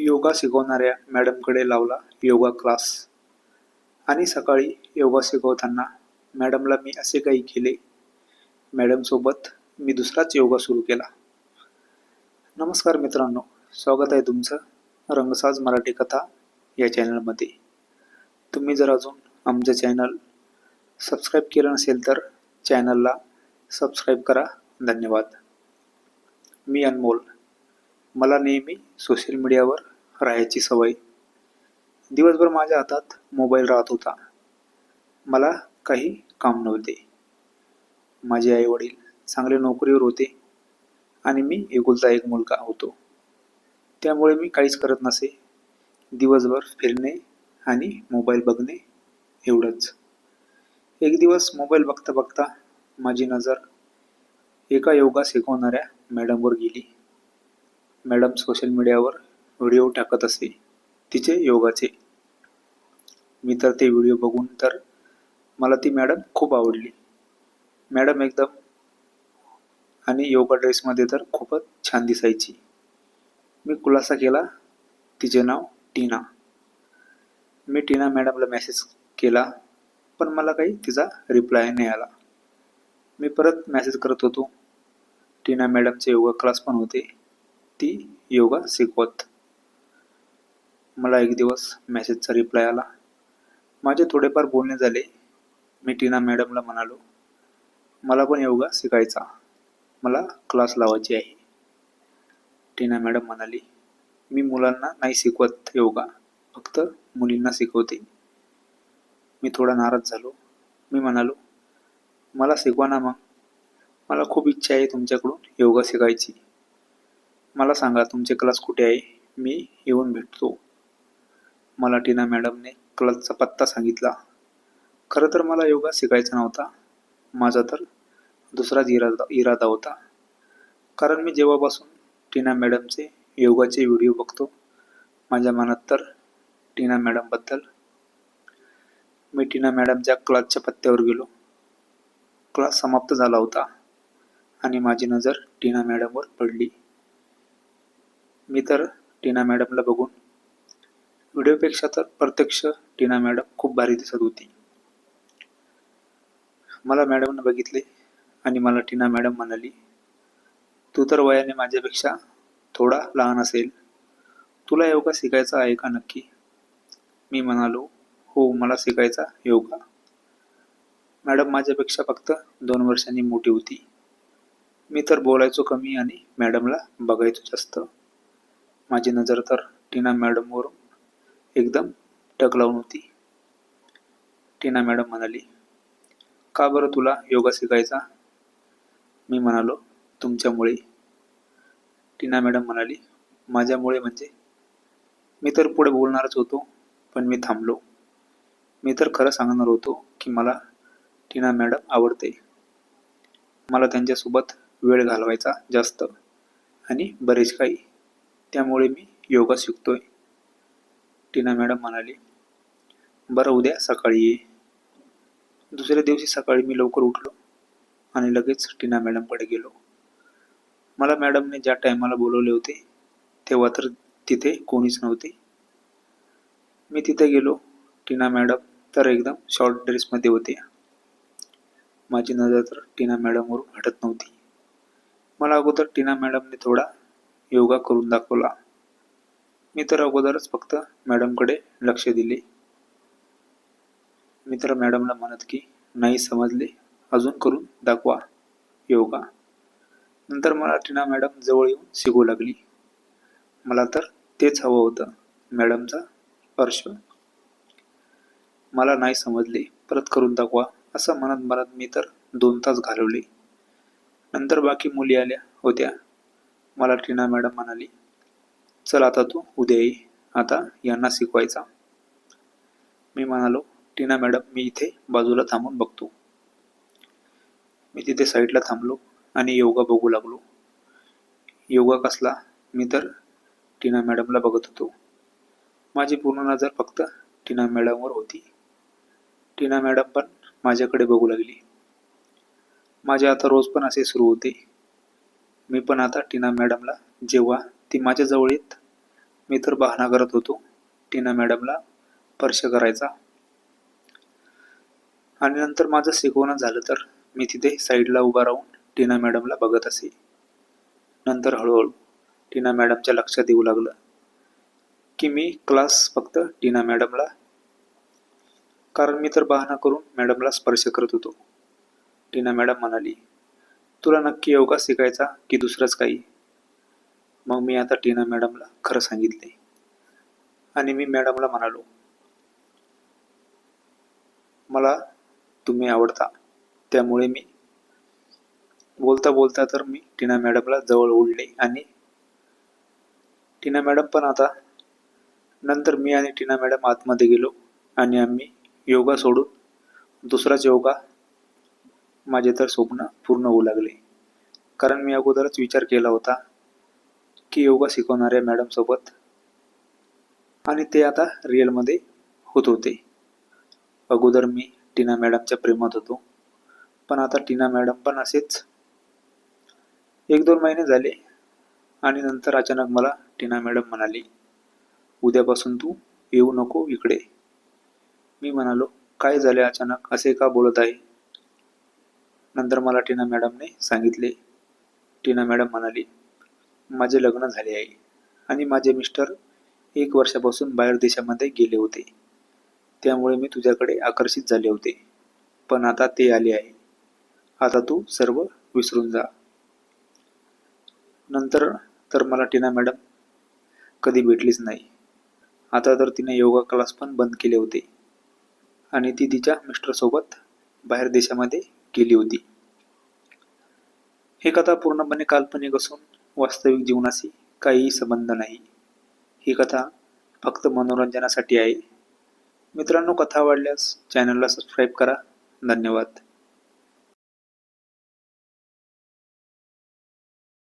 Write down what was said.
योगा शिकवणाऱ्या मॅडमकडे लावला योगा क्लास. आणि सकाळी योगा शिकवताना मॅडमला मी असे काही केले. मॅडमसोबत मी दुसराच योगा सुरू केला. नमस्कार मित्रांनो स्वागत आहे तुमचं रंगसाज मराठी कथा या चॅनलमध्ये. तुम्ही जर अजून आमचं चॅनल सबस्क्राईब केलं नसेल तर चॅनलला सबस्क्राईब करा. धन्यवाद. मी अनमोल. मला नेहमी सोशल मीडियावर राहायची सवय. दिवसभर माझ्या हातात मोबाईल राहत होता. मला काही काम नव्हते. माझे आई वडील चांगले नोकरीवर होते आणि मी एकुलता एक मुलगा होतो. त्यामुळे मी काहीच करत नसे. दिवसभर फिरणे आणि मोबाईल बघणे एवढंच. एक दिवस मोबाईल बघता बघता माझी नजर एका योगा शिकवणाऱ्या मॅडमवर गेली. मॅडम सोशल मीडियावर व्हिडिओ टाकत असे तिचे योगाचे. मी तर ते व्हिडिओ बघून तर मला ती मॅडम खूप आवडली. मॅडम एकदम आणि योगा ड्रेसमध्ये तर खूपच छान दिसायची. मी खुलासा केला तिचे नाव टीना. मी टीना मॅडमला मेसेज केला पण मला काही तिचा रिप्लाय नाही आला. मी परत मेसेज करत होतो. टीना मॅडमचे योगा क्लास पण होते. ती योगा शिकवत. मला एक दिवस मेसेजचा रिप्लाय आला. माझे थोडेफार बोलणे झाले. मी टीना मॅडमला म्हणालो मला पण योगा शिकायचा. मला क्लास लावायची आहे. टीना मॅडम म्हणाली मी मुलांना नाही शिकवत योगा फक्त मुलींना शिकवते. मी थोडा नाराज झालो. मी म्हणालो मला शिकवा ना मग. मला खूप इच्छा आहे तुमच्याकडून योगा शिकायची. मला सांगा तुमचे क्लास कुठे आहे? मी येऊन भेटतो. मला टीना मॅडमने क्लचचा पत्ता सांगितला. खरं तर मला योगा शिकायचा नव्हता. माझा तर दुसराच इरादा इरादा होता. कारण मी जेव्हापासून टीना मॅडमचे योगाचे व्हिडिओ बघतो माझ्या मनात तर टीना मॅडमबद्दल मी टीना मॅडमच्या क्लासच्या पत्त्यावर गेलो. क्लास समाप्त झाला होता आणि माझी नजर टीना मॅडमवर पडली. मी तर टीना मॅडमला बघून व्हिडिओपेक्षा तर प्रत्यक्ष टीना मॅडम खूप भारी दिसत होती. मला मॅडमनं बघितले आणि मला टीना मॅडम म्हणाली तू तर वयाने माझ्यापेक्षा थोडा लहान असेल. तुला योगा शिकायचा आहे का नक्की? मी म्हणालो हो मला शिकायचा योगा. मॅडम माझ्यापेक्षा फक्त दोन वर्षांनी मोठी होती. मी तर बोलायचो कमी आणि मॅडमला बघायचो जास्त. माझी नजर तर टीना मॅडमवरून एकदम टक लावून होती. टीना मॅडम म्हणाली का बरं तुला योगा शिकायचा? मी म्हणालो तुमच्यामुळे. टीना मॅडम म्हणाली माझ्यामुळे म्हणजे? मी तर पुढे बोलणारच होतो पण मी थांबलो. मी तर खरं सांगणार होतो की मला टीना मॅडम आवडते. मला त्यांच्यासोबत वेळ घालवायचा जास्त आणि बरेच काही. त्यामुळे मी योगा शिकतोय. टीना मॅडम म्हणाली बरं उद्या सकाळी ये. दुसऱ्या दिवशी सकाळी मी लवकर उठलो आणि लगेच टीना मॅडमकडे गेलो. मला मॅडमने ज्या टायमाला बोलवले होते तेव्हा तर तिथे कोणीच नव्हते. मी तिथे गेलो. टीना मॅडम तर एकदम शॉर्ट ड्रेसमध्ये होते माझी नजर तर टीना मॅडमवरून हटत नव्हती. मला अगोदर टीना मॅडमने थोडा योगा करून दाखवला. मी तर अगोदरच फक्त मॅडमकडे लक्ष दिले. मी तर मॅडमला म्हणत की नाही समजले अजून करून दाखवा योगा. नंतर मला टीना मॅडम जवळ येऊन शिकू लागली. मला तर तेच हवं होतं मॅडमचा स्पर्श मला नाही समजले परत करून दाखवा असं म्हणत म्हणत मी तर दोन तास घालवले. नंतर बाकी मुली आल्या होत्या. मला टीना मॅडम म्हणाली चल आता तू उद्या ये. आता यांना शिकवायचा. मी म्हणालो टीना मॅडम मी इथे बाजूला थांबून बघतो. मी तिथे साईडला थांबलो आणि योगा बघू लागलो. योगा कसला? मी तर टीना मॅडमला बघत होतो. माझी पूर्ण नजर फक्त टीना मॅडमवर होती. टीना मॅडम पण माझ्याकडे बघू लागली. माझे आता रोज पण असे सुरू होते. मी पण आता टीना मॅडमला जेव्हा ती माझ्याजवळ येत मी तर बहाणा करत होतो टीना मॅडमला स्पर्श करायचा. आणि नंतर माझं शिकवणं झालं तर मी तिथे साईडला उभा राहून टीना मॅडमला बघत असे. नंतर हळूहळू टीना मॅडमच्या लक्षात येऊ लागलं की मी क्लास फक्त टीना मॅडमला कारण मी तर बहाणा करून मॅडमला स्पर्श करत होतो. टीना मॅडम म्हणाली तुला नक्की योगा शिकायचा की दुसरंच काही? मग मी आता टीना मॅडमला खरं सांगितले. आणि मी मॅडमला म्हणालो मला तुम्ही आवडता. त्यामुळे मी बोलता बोलता तर मी टीना मॅडमला जवळ ओढले आणि टीना मॅडम पण आता नंतर मी आणि टीना मॅडम आतमध्ये गेलो आणि आम्ही योगा सोडून दुसराच योगा माझे तर स्वप्न पूर्ण होऊ लागले. कारण मी अगोदरच विचार केला होता की योगा शिकवणाऱ्या मॅडमसोबत आणि ते आता रिअलमध्ये होत होते. अगोदर मी टीना मॅडमच्या प्रेमात होतो. पण आता टीना मॅडम पण असेच. एक दोन महिने झाले आणि नंतर अचानक मला टीना मॅडम म्हणाली उद्यापासून तू येऊ नको इकडे. मी म्हणालो काय झाले अचानक? असे का बोलत आहे? नंतर मला टीना मॅडमने सांगितले. टीना मॅडम म्हणाली माझे लग्न झाले आहे. आणि माझे मिस्टर एक वर्षापासून बाहेर देशामध्ये गेले होते. त्यामुळे मी तुझ्याकडे आकर्षित झाले होते. पण आता ते आले आहे. आता तू सर्व विसरून जा. नंतर तर मला टीना मॅडम कधी भेटलीच नाही. आता तर तिने योगा क्लास पण बंद केले होते. आणि ती तिच्या मिस्टरसोबत बाहेर देशामध्ये गेली होती. ही कथा पूर्णपणे काल्पनिक असून वास्तविक जीवनाशी काहीही संबंध नाही. ही कथा फक्त मनोरंजनासाठी आहे. मित्रांनो कथा आवडल्यास चॅनलला सबस्क्राईब करा. धन्यवाद.